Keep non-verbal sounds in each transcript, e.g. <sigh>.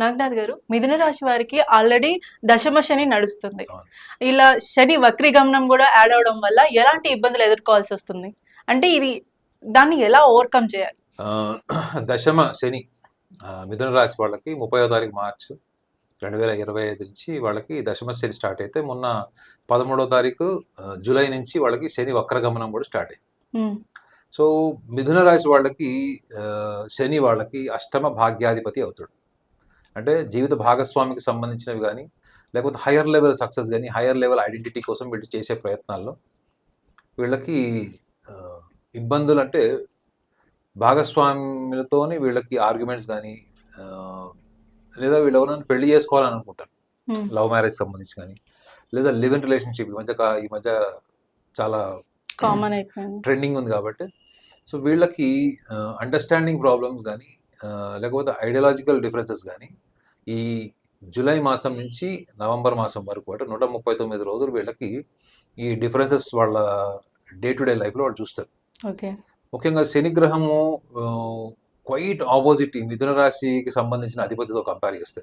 నాగనాథ్ గారు మిథున రాశి వారికి ఆల్రెడీ దశమ శని నడుస్తుంది. ఇలా శని వక్రీగమనం కూడా యాడ్ అవడం వల్ల ఎలాంటి ఇబ్బందులు ఎదుర్కోవాల్సి వస్తుంది? అంటే ఇది దాన్ని ఎలా ఓవర్కమ్ చేయాలి? <clears throat> దశమ శని మిథున రాశి వాళ్ళకి ముప్పైవ తారీఖు మార్చ్ రెండు వేల ఇరవై ఐదు నుంచి వాళ్ళకి దశమ శని స్టార్ట్ అయితే మొన్న పదమూడవ తారీఖు జూలై నుంచి వాళ్ళకి శని వక్రగమనం కూడా స్టార్ట్ అయింది. సో మిథున రాశి వాళ్ళకి శని వాళ్ళకి అష్టమ భాగ్యాధిపతి అవుతాడు. అంటే జీవిత భాగస్వామికి సంబంధించినవి కానీ లేకపోతే హయ్యర్ లెవెల్ సక్సెస్ కానీ హయ్యర్ లెవెల్ ఐడెంటిటీ కోసం వీళ్ళు చేసే ప్రయత్నాల్లో వీళ్ళకి ఇబ్బందులు అంటే భాగస్వాములతోని వీళ్ళకి ఆర్గ్యుమెంట్స్ కానీ లేదా వీళ్ళు ఎవరైనా పెళ్ళి చేసుకోవాలని అనుకుంటారు లవ్ మ్యారేజ్ సంబంధించి కానీ లేదా లివ్ ఇన్ రిలేషన్షిప్ ఈ మధ్య ఈ మధ్య చాలా కామన్ ట్రెండింగ్ ఉంది కాబట్టి. సో వీళ్ళకి అండర్స్టాండింగ్ ప్రాబ్లమ్స్ కానీ లేకపోతే ఐడియాలజికల్ డిఫరెన్సెస్ కానీ ఈ జూలై మాసం నుంచి నవంబర్ మాసం వరకు అంటే నూట ముప్పై తొమ్మిది రోజులు వీళ్ళకి ఈ డిఫరెన్సెస్ వాళ్ళ డే టు డే లైఫ్లో వాళ్ళు చూస్తారు. ఓకే. ముఖ్యంగా శని గ్రహము క్వైట్ ఆపోజిట్ ఈ మిథున రాశికి సంబంధించిన అధిపతితో కంపేర్ చేస్తే.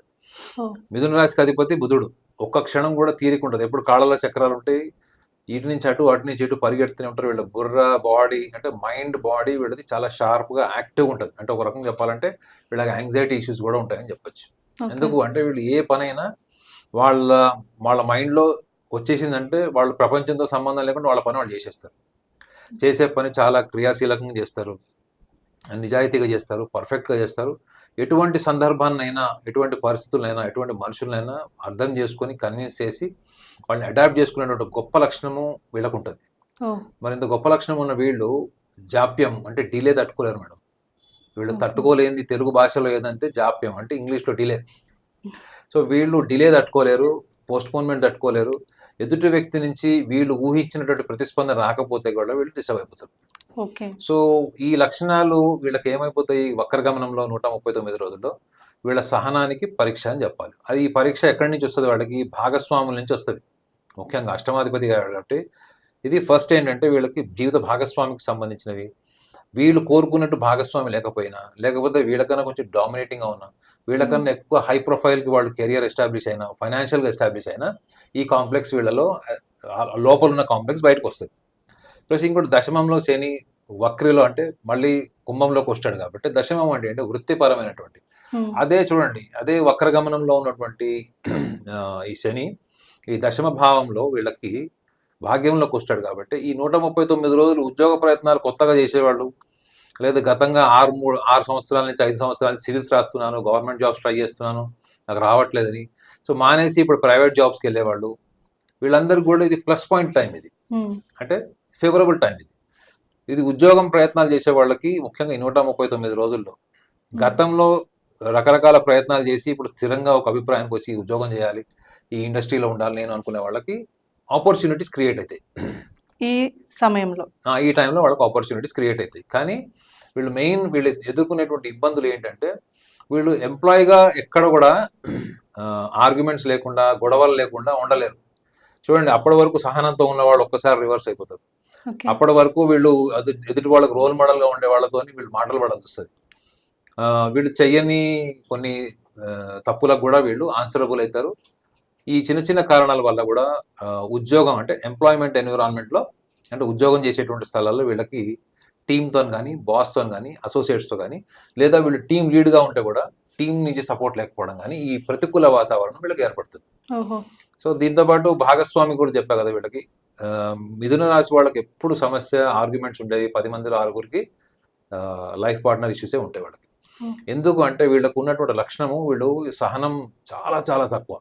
మిథున రాశికి అధిపతి బుధుడు. ఒక్క క్షణం కూడా తీరిక ఉంటుంది ఎప్పుడు కాళ్ళలో చక్రాలు ఉంటాయి ఇటు నుంచి అటు అటు నుంచి ఇటు పరిగెడుతూనే ఉంటారు. వీళ్ళ బుర్ర బాడీ అంటే మైండ్ బాడీ వీళ్ళది చాలా షార్ప్గా యాక్టివ్గా ఉంటుంది. అంటే ఒక రకంగా చెప్పాలంటే వీళ్ళకి యాంగ్జైటీ ఇష్యూస్ కూడా ఉంటాయని చెప్పొచ్చు. ఎందుకు అంటే వీళ్ళు ఏ పనైనా వాళ్ళ వాళ్ళ మైండ్లో వచ్చేసిందంటే వాళ్ళు ప్రపంచంతో సంబంధం లేకుండా వాళ్ళ పని వాళ్ళు చేసేస్తారు. చేసే పని చాలా క్రియాశీలకంగా చేస్తారు. నిజాయితీగా చేస్తారు పర్ఫెక్ట్గా చేస్తారు. ఎటువంటి సందర్భాన్నైనా ఎటువంటి పరిస్థితులైనా ఎటువంటి మనుషులనైనా అర్థం చేసుకొని కన్విన్స్ చేసి వాళ్ళని అడాప్ట్ చేసుకునేటువంటి గొప్ప లక్షణము వీళ్ళకు ఉంటుంది మరి ఇంత గొప్ప లక్షణం ఉన్న వీళ్ళు జాప్యం అంటే డిలే తట్టుకోలేరు మేడం. వీళ్ళు Okay. తట్టుకోలేంది తెలుగు భాషలో ఏదంటే జాప్యం అంటే ఇంగ్లీష్లో డిలే. సో వీళ్ళు డిలే తట్టుకోలేరు పోస్ట్పోన్మెంట్ తట్టుకోలేరు. ఎదుటి వ్యక్తి నుంచి వీళ్ళు ఊహించినటువంటి ప్రతిస్పందన రాకపోతే కూడా వీళ్ళు డిస్టర్బ్ అయిపోతారు. సో ఈ లక్షణాలు వీళ్ళకి ఏమైపోతాయి వక్రగమనంలో నూట ముప్పై తొమ్మిది రోజుల్లో వీళ్ళ సహనానికి పరీక్ష అని చెప్పాలి. అది ఈ పరీక్ష ఎక్కడి నుంచి వస్తుంది వాళ్ళకి? భాగస్వాముల నుంచి వస్తుంది. ముఖ్యంగా అష్టమాధిపతి గారు కాబట్టి ఇది ఫస్ట్ ఏంటంటే వీళ్ళకి జీవిత భాగస్వామికి సంబంధించినవి. వీళ్ళు కోరుకున్నట్టు భాగస్వామి లేకపోయినా లేకపోతే వీళ్ళకన్నా కొంచెం డామినేటింగ్గా ఉన్నా వీళ్ళకన్నా ఎక్కువ హై ప్రొఫైల్కి వాళ్ళు కెరియర్ ఎస్టాబ్లిష్ అయినా ఫైనాన్షియల్గా ఎస్టాబ్లిష్ అయినా ఈ కాంప్లెక్స్ వీళ్ళలో లోపల ఉన్న కాంప్లెక్స్ బయటకు వస్తుంది. ప్లస్ ఇంకోటి దశమంలో శని వక్రిలో అంటే మళ్ళీ కుంభంలోకి వస్తాడు కాబట్టి దశమం అంటే అంటే వృత్తిపరమైనటువంటి. అదే చూడండి అదే వక్రగమనంలో ఉన్నటువంటి ఈ శని ఈ దశమ భావంలో వీళ్ళకి భాగ్యంలోకి వస్తాడు కాబట్టి ఈ నూట ముప్పై తొమ్మిది రోజులు ఉద్యోగ ప్రయత్నాలు కొత్తగా చేసేవాళ్ళు లేదా గతంగా ఆరు మూడు ఆరు సంవత్సరాల నుంచి ఐదు సంవత్సరాల నుంచి సివిల్స్ రాస్తున్నాను గవర్నమెంట్ జాబ్స్ ట్రై చేస్తున్నాను నాకు రావట్లేదని. సో మానేసి ఇప్పుడు ప్రైవేట్ జాబ్స్కి వెళ్ళేవాళ్ళు. వీళ్ళందరికీ కూడా ఇది ప్లస్ పాయింట్ టైం ఇది. అంటే ఫేవరబుల్ టైం ఇది. ఇది ఉద్యోగం ప్రయత్నాలు చేసే వాళ్ళకి ముఖ్యంగా ఈ నూట ముప్పై తొమ్మిది రోజుల్లో గతంలో రకరకాల ప్రయత్నాలు చేసి ఇప్పుడు స్థిరంగా ఒక అభిప్రాయానికి వచ్చి ఉద్యోగం చేయాలి ఈ ఇండస్ట్రీలో ఉండాలి నేను అనుకునే వాళ్ళకి ఆపర్చునిటీస్ క్రియేట్ అవుతాయి. ఈ సమయంలో. ఈ టైంలో వాళ్ళకి ఆపర్చునిటీస్ క్రియేట్ అవుతాయి. కానీ వీళ్ళు మెయిన్ వీళ్ళు ఎదుర్కొనేటువంటి ఇబ్బందులు ఏంటంటే వీళ్ళు ఎంప్లాయీగా ఎక్కడ కూడా ఆర్గ్యుమెంట్స్ లేకుండా గొడవలు లేకుండా ఉండలేరు. చూడండి అప్పటి వరకు సహనంతో ఉన్న వాళ్ళు ఒక్కసారి రివర్స్ అయిపోతారు. అప్పటి వరకు వీళ్ళు ఎదుటి వాళ్ళకి రోల్ మోడల్గా ఉండే వాళ్ళతోని వీళ్ళు మాటలు పడాల్సి వస్తుంది ఆ, వీళ్ళు చెయ్యని కొన్ని తప్పులకు కూడా వీళ్ళు ఆన్సరబుల్ అవుతారు. ఈ చిన్న చిన్న కారణాల వల్ల కూడా ఉద్యోగం అంటే ఎంప్లాయ్మెంట్ ఎన్విరాన్మెంట్లో అంటే ఉద్యోగం చేసేటువంటి స్థలాల్లో వీళ్ళకి టీమ్తో కానీ బాస్తో కానీ అసోసియేట్స్తో కానీ లేదా వీళ్ళు టీం లీడ్గా ఉంటే కూడా టీం నుంచి సపోర్ట్ లేకపోవడం కానీ ఈ ప్రతికూల వాతావరణం వీళ్ళకి ఏర్పడుతుంది. సో దీంతో పాటు భాగస్వామి కూడా చెప్పా కదా వీళ్ళకి మిథున రాశి వాళ్ళకి ఎప్పుడు సమస్య ఆర్గ్యుమెంట్స్ ఉండేవి. పది మందిలో ఆరుగురికి లైఫ్ పార్ట్నర్ ఇష్యూసే ఉంటాయి వాళ్ళకి. Hmm. ఎందుకు అంటే వీళ్ళకు ఉన్నటువంటి లక్షణము వీళ్ళు సహనం చాలా చాలా తక్కువ.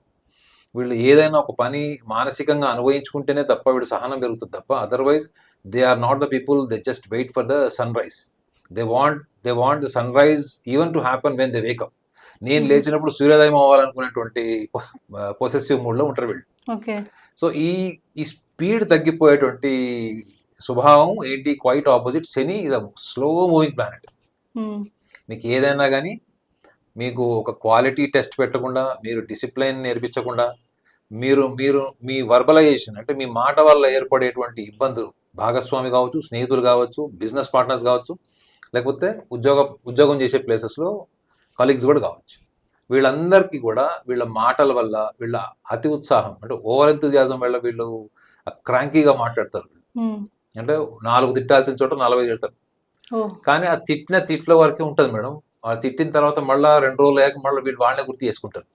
వీళ్ళు ఏదైనా ఒక పని మానసికంగా అనుభవించుకుంటేనే తప్ప వీళ్ళు సహనం పెరుగుతుంది తప్ప. Otherwise they are not the people they just wait for the sunrise they want they want the sunrise even to happen when they wake up నేను Mhm. లేచినప్పుడు సూర్యోదయం అవ్వాలనుకునేటువంటి పొసెసివ్ మూడ్లో ఉంటారు వీళ్ళు. ఓకే. సో ఈ స్పీడ్ తగ్గిపోయేటువంటి స్వభావం ఏంటి? Quite opposite Shani is a slow moving planet. మీకు ఏదైనా కానీ మీకు ఒక క్వాలిటీ టెస్ట్ పెట్టకుండా మీరు డిసిప్లైన్ నేర్పించకుండా మీరు మీరు మీ వర్బలైజేషన్ అంటే మీ మాట వల్ల ఏర్పడేటువంటి ఇబ్బందులు భాగస్వామి కావచ్చు స్నేహితులు కావచ్చు బిజినెస్ పార్ట్నర్స్ కావచ్చు లేకపోతే ఉద్యోగ ఉద్యోగం చేసే ప్లేసెస్లో కలీగ్స్ కూడా కావచ్చు. వీళ్ళందరికీ కూడా వీళ్ళ మాటల వల్ల వీళ్ళ అతి ఉత్సాహం అంటే ఓవర్ ఎంతజాజం వల్ల వీళ్ళు క్రాంకీగా మాట్లాడతారు. అంటే నాలుగు తిట్టాల్సిన చోట నలభై తిడతారు. కానీ ఆ తిట్టిన తిట్ల వరకే ఉంటుంది మేడం. ఆ తిట్టిన తర్వాత మళ్ళా రెండు రోజులు అయ్యాక మళ్ళీ వీళ్ళు వాళ్ళనే గుర్తు చేసుకుంటారు.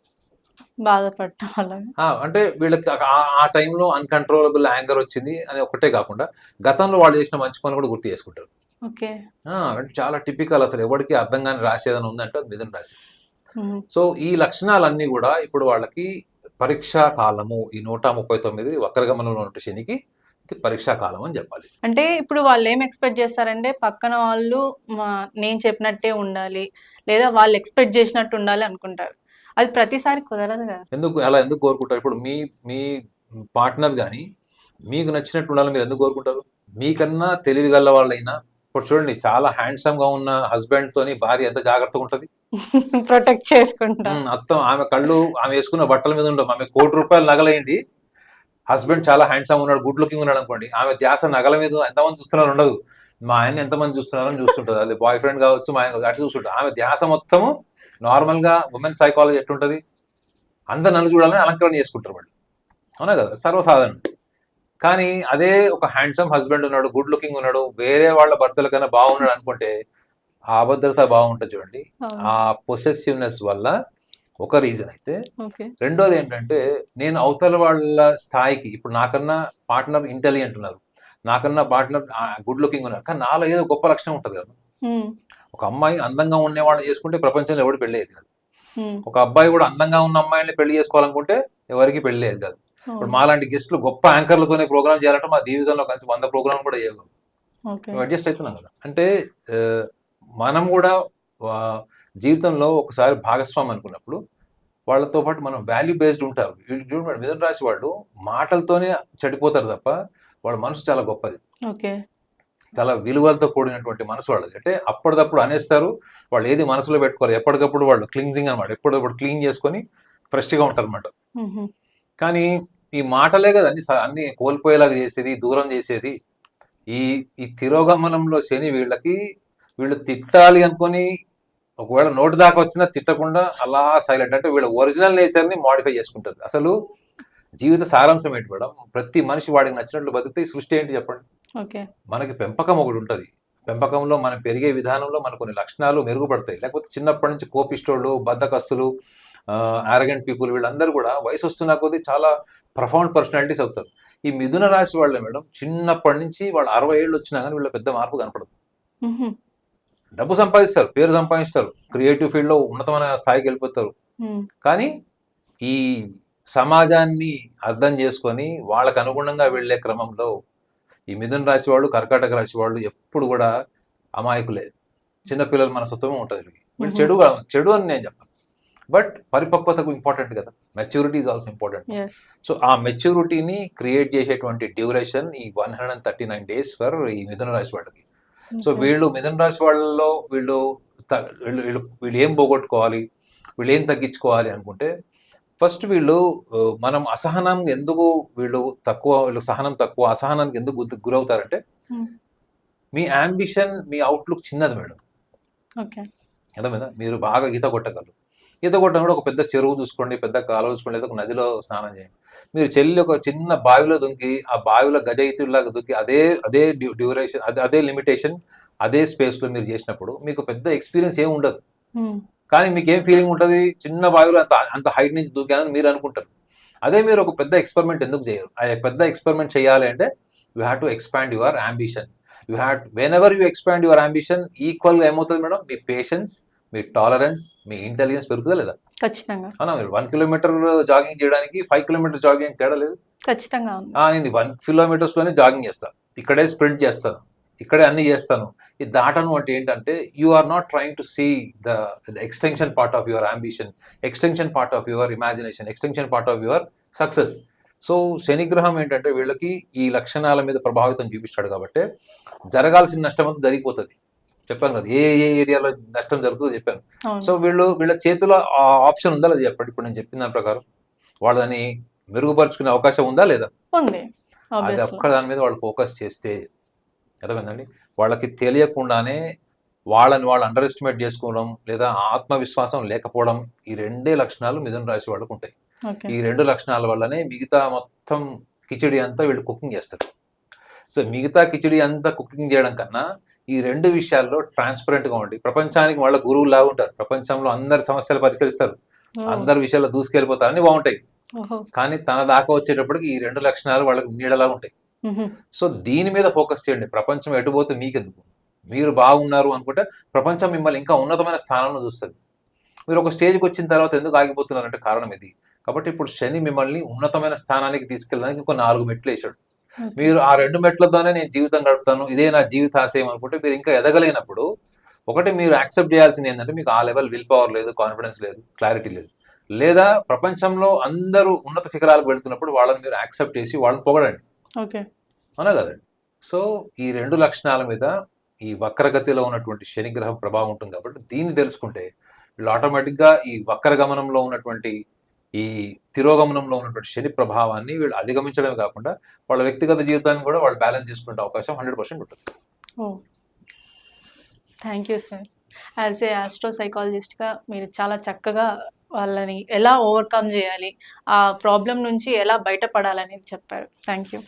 అంటే వీళ్ళకి ఆ- టైంలో అన్కంట్రోలబుల్ యాంగర్ వచ్చింది అని ఒకటే కాకుండా గతంలో వాళ్ళు చేసిన మంచి పనులు కూడా గుర్తు చేసుకుంటారు. అంటే చాలా టిపికల్ అసలు ఎవరికి అర్థం కాని రాసి ఏదైనా ఉందంటే రాశి. ఉమ్. సో ఈ లక్షణాలన్నీ కూడా ఇప్పుడు వాళ్ళకి పరీక్షా కాలము ఈ నూట ముప్పై తొమ్మిది వక్రగమనంలో ఉన్న శనికి పరీక్షా కాలం అని చెప్పాలి. అంటే ఇప్పుడు వాళ్ళు ఏం ఎక్స్పెక్ట్ చేస్తారంటే పక్కన వాళ్ళు నేను చెప్పినట్టే ఉండాలి లేదా వాళ్ళు ఎక్స్పెక్ట్ చేసినట్టు ఉండాలి అనుకుంటారు. అది ప్రతిసారి కుదరదు కదా. ఎందుకు అలా ఎందుకు కోరుకుంటారు? ఇప్పుడు మీ మీ పార్ట్నర్ కానీ మీకు నచ్చినట్టు ఉండాలని మీరు ఎందుకు కోరుకుంటారు? మీకన్నా తెలివి గల వాళ్ళైనా ఇప్పుడు చూడండి చాలా హ్యాండ్సమ్గా ఉన్న హస్బెండ్ తోని భార్య ఎంత జాగ్రత్తగా ఉంటది? <laughs> ప్రొటెక్ట్ చేసుకుంటా. అత్తం ఆమె కళ్ళు ఆమె వేసుకున్న బట్టల మీద ఉండవు. ఆమె కోటి రూపాయలు నగలేయండి హస్బెండ్ చాలా హ్యాండ్సమ్ ఉన్నాడు గుడ్ లుకింగ్ ఉన్నాడు అనుకోండి. ఆమె ధ్యాస నగల మీద ఎంతమంది చూస్తున్నారు ఉండదు. మా ఆయన ఎంతమంది చూస్తున్నారని చూస్తుంటుంది. అది బాయ్ ఫ్రెండ్ కావచ్చు మా ఆయన కావచ్చు, అటు చూస్తుంటారు ఆమె ధ్యాస మొత్తము నార్మల్గా ఉమెన్ సైకాలజీ ఎట్టుంటుంది? అందరు నన్ను చూడాలని అలంకరణ చేసుకుంటారు వాళ్ళు. అవునా కదా? సర్వసాధారణం. కానీ అదే ఒక హ్యాండ్సమ్ హస్బెండ్ ఉన్నాడు గుడ్ లుకింగ్ ఉన్నాడు వేరే వాళ్ళ భర్తల కన్నా బాగున్నాడు అనుకుంటే ఆ అభద్రత బాగుంటుంది చూడండి. ఆ పొసెసివ్నెస్ వల్ల ఒక రీజన్ అయితే రెండోది ఏంటంటే నేను అవతల వాళ్ళ స్థాయికి ఇప్పుడు నాకన్నా పార్ట్నర్ ఇంటెలిజెంట్ ఉన్నారు. నాకన్నా పార్ట్నర్ గుడ్ లుకింగ్ ఉన్నారు. కానీ నాలో ఏదో గొప్ప లక్షణం ఉంటుంది కదా. ఒక అమ్మాయి అందంగా ఉండే వాళ్ళని చేసుకుంటే ప్రపంచంలో ఎవడు పెళ్ళేది కాదు. ఒక అబ్బాయి కూడా అందంగా ఉన్న అమ్మాయిని పెళ్ళి చేసుకోవాలనుకుంటే ఎవరికి పెళ్ళేది కాదు. ఇప్పుడు మాలాంటి గెస్టులు గొప్ప యాంకర్లతోనే ప్రోగ్రామ్ చేయాలంటే మా జీవితంలో కలిసి వంద ప్రోగ్రామ్ కూడా చేయగలం. అడ్జస్ట్ అవుతున్నాం కదా. అంటే మనం కూడా జీవితంలో ఒకసారి భాగస్వామి అనుకున్నప్పుడు వాళ్ళతో పాటు మనం వాల్యూ బేస్డ్ ఉంటారు వీళ్ళు చూడండి మిథున రాశి వాళ్ళు మాటలతోనే చెడిపోతారు తప్ప వాళ్ళ మనసు చాలా గొప్పది. ఓకే. చాలా విలువలతో కూడినటువంటి మనసు వాళ్ళది. అంటే అప్పటిదప్పుడు అనేస్తారు వాళ్ళు ఏది మనసులో పెట్టుకోరు. ఎప్పటికప్పుడు వాళ్ళు క్లిన్జింగ్ అనమాట ఎప్పటికప్పుడు క్లీన్ చేసుకొని ఫ్రెష్గా ఉంటారు అనమాట కానీ ఈ మాటలే కదా అన్ని అన్ని కోల్పోయేలాగా చేసేది దూరం చేసేది. ఈ ఈ తిరోగమనంలో శని వీళ్ళకి వీళ్ళు తిట్టాలి అనుకొని ఒకవేళ నోటి దాకా వచ్చినా తిట్టకుండా అలా సైలెంట్ అంటే వీళ్ళ ఒరిజినల్ నేచర్ని మాడిఫై చేసుకుంటారు అసలు జీవిత సారాంశం ఏంటి మేడం? ప్రతి మనిషి వాడికి నచ్చినట్లు బతికితే ఈ సృష్టి ఏంటి చెప్పండి? మనకి పెంపకం ఒకటి ఉంటుంది. పెంపకంలో మనం పెరిగే విధానంలో మనకు కొన్ని లక్షణాలు మెరుగుపడతాయి. లేకపోతే చిన్నప్పటి నుంచి కోపిస్టోళ్ళు బద్దకస్తులు ఆరగెంట్ పీపుల్ వీళ్ళందరూ కూడా వయసు వస్తున్న కొద్దీ చాలా ప్రఫౌండ్ పర్సనాలిటీస్ అవుతారు. ఈ మిథున రాశి వాళ్ళే మేడం చిన్నప్పటి నుంచి వాళ్ళు అరవై ఏళ్ళు వచ్చినా కానీ వీళ్ళ పెద్ద మార్పు కనపడదు. డబ్బు సంపాదిస్తారు పేరు సంపాదిస్తారు. క్రియేటివ్ ఫీల్డ్లో ఉన్నతమైన స్థాయికి వెళ్ళిపోతారు. కానీ ఈ సమాజాన్ని అర్థం చేసుకొని వాళ్ళకు అనుగుణంగా వెళ్ళే క్రమంలో ఈ మిథున రాశి వాళ్ళు కర్కాటక రాశి వాళ్ళు ఎప్పుడు కూడా అమాయకులే. చిన్నపిల్లల మనస్తత్వం ఉంటుంది. వీళ్ళు. చెడు చెడు అని నేను చెప్పను. బట్ పరిపక్వతకు ఇంపార్టెంట్ కదా. Maturity is also important so ఆ మెచ్యూరిటీని క్రియేట్ చేసేటువంటి డ్యూరేషన్ ఈ one hundred and thirty nine days for ఈ మిథున రాశి వాళ్ళకి. సో వీళ్ళు మిథున రాశి వాళ్ళలో వీళ్ళు వీళ్ళు వీళ్ళు ఏం పోగొట్టుకోవాలి? వీళ్ళు ఏం తగ్గించుకోవాలి అనుకుంటే ఫస్ట్ వీళ్ళు మనం అసహనం ఎందుకు వీళ్ళు తక్కువ వీళ్ళు సహనం తక్కువ అసహనానికి ఎందుకు గురి- గురవుతారంటే Hmm. మీ అంబిషన్ మీ అవుట్లుక్ చిన్నది మేడం. ఓకే అర్థమైందా? మీరు బాగా ఈత కొట్టగలరు. ఈత కొట్టడం కూడా ఒక పెద్ద చెరువు చూసుకోండి పెద్ద కాలువ చూసుకోండి లేదా ఒక నదిలో స్నానం చేయండి. మీరు చెల్లి ఒక చిన్న బావిలో దుంకి ఆ బావిలో గజ ఈతుల్లాగా దుంకి అదే అదే డ్యూరేషన్ అదే అదే లిమిటేషన్ అదే space లో మీరు చేసినప్పుడు మీకు పెద్ద ఎక్స్పీరియన్స్ ఏమి ఉండదు. కానీ మీకు ఏం ఫీలింగ్ ఉంటుంది? చిన్న బావిలో అంత అంత హైట్ నుంచి దూకానని మీరు అనుకుంటారు. అదే మీరు ఒక పెద్ద ఎక్స్పెరిమెంట్ ఎందుకు చేయరు? ఆ పెద్ద ఎక్స్పెరిమెంట్ చేయాలి అంటే you have to expand your ambition you have whenever you expand your ambition ఈక్వల్గా ఏమవుతుంది మేడం? మీ పేషెన్స్ మీ టాలరెన్స్ మీ ఇంటెలిజెన్స్ పెరుగుతుందా లేదా? ఖచ్చితంగా. అవునా మీరు వన్ కిలోమీటర్ జాగింగ్ చేయడానికి ఫైవ్ కిలోమీటర్ జాగింగ్ తేడా లేదు? ఖచ్చితంగా నేను వన్ కిలోమీటర్స్లోనే జాగింగ్ చేస్తాను. ఇక్కడే స్ప్రింట్ చేస్తాను. ఇక్కడే అన్ని చేస్తాను. ఇది దాటను అంటే ఏంటంటే you are not trying to see the extension part of your ambition extension part of your imagination extension part of your success so శనిగ్రహం ఏంటంటే వీళ్ళకి ఈ లక్షణాల మీద ప్రభావితం చూపిస్తాడు కాబట్టి జరగాల్సిన నష్టం అంతా జరిగిపోతుంది. చెప్పాను కదా ఏ ఏ ఏరియాలో నష్టం జరుగుతుందో చెప్పాను. సో వీళ్ళు వీళ్ళ చేతిలో ఆ ఆప్షన్ ఉందా లేదా చెప్పండి? ఇప్పుడు నేను చెప్పిన దాని ప్రకారం. వాళ్ళని మెరుగుపరుచుకునే అవకాశం ఉందా లేదా? ఉంది అది ఒక్క దాని మీద వాళ్ళు ఫోకస్ చేస్తే అర్థమైందండి? వాళ్ళకి తెలియకుండానే వాళ్ళని వాళ్ళు అండర్ ఎస్టిమేట్ చేసుకోవడం లేదా ఆత్మవిశ్వాసం లేకపోవడం ఈ రెండే లక్షణాలు మిథున రాశి వాళ్ళకు ఉంటాయి. ఈ రెండు లక్షణాల వల్లనే మిగతా మొత్తం కిచిడి అంతా వీళ్ళు కుకింగ్ చేస్తారు. సో మిగతా కిచిడి అంతా కుకింగ్ చేయడం కన్నా ఈ రెండు విషయాల్లో ట్రాన్స్పరెంట్గా ఉండి ప్రపంచానికి వాళ్ళ గురువు లాగా ఉంటారు. ప్రపంచంలో అందరి సమస్యలు పరిష్కరిస్తారు. అందరి విషయాల్లో దూసుకెళ్ళిపోతారు అన్ని బాగుంటాయి. ఓహో. కానీ తన దాకా వచ్చేటప్పటికి ఈ రెండు లక్షణాలు వాళ్ళకి నీడలా ఉంటాయి. సో దీని మీద ఫోకస్ చేయండి. ప్రపంచం ఎటుపోతే మీకెందుకు? మీరు బాగున్నారు అనుకుంటే ప్రపంచం మిమ్మల్ని ఇంకా ఉన్నతమైన స్థానంలో చూస్తుంది. మీరు ఒక స్టేజ్కి వచ్చిన తర్వాత ఎందుకు ఆగిపోతున్నారంటే కారణం ఇది. కాబట్టి ఇప్పుడు శని మిమ్మల్ని ఉన్నతమైన స్థానానికి తీసుకెళ్ళడానికి ఒక నాలుగు మెట్లు వేసాడు. మీరు ఆ రెండు మెట్లతోనే నేను జీవితం గడుపుతాను ఇదే నా జీవిత ఆశయం అనుకుంటే మీరు ఇంకా ఎదగలేనప్పుడు ఒకటి మీరు యాక్సెప్ట్ చేయాల్సింది ఏంటంటే మీకు ఆ లెవెల్ విల్ పవర్ లేదు కాన్ఫిడెన్స్ లేదు క్లారిటీ లేదు. లేదా ప్రపంచంలో అందరూ ఉన్నత శిఖరాలకు వెళ్తున్నప్పుడు వాళ్ళని మీరు యాక్సెప్ట్ చేసి వాళ్ళని పొగడండి. ఓకే. అవునా కదండి? సో ఈ రెండు లక్షణాల మీద ఈ వక్రగతిలో ఉన్నటువంటి శనిగ్రహం ప్రభావం ఉంటుంది కాబట్టి దీన్ని తెలుసుకుంటే వీళ్ళు ఆటోమేటిక్గా ఈ వక్ర గమనంలో ఉన్నటువంటి ఈ తిరోగమనంలో ఉన్నటువంటి శని ప్రభావాన్ని వీళ్ళు అధిగమించడమే కాకుండా వాళ్ళ వ్యక్తిగత జీవితాన్ని కూడా వాళ్ళు బ్యాలెన్స్ చేసుకునే అవకాశం హండ్రెడ్ పర్సెంట్ ఉంటుంది. ఓ thank you sir. As a astro సైకాలజిస్ట్గా మీరు చాలా చక్కగా వాళ్ళని ఎలా ఓవర్కమ్ చేయాలి ఆ ప్రాబ్లం నుంచి ఎలా బయటపడాలని చెప్పారు. Thank you.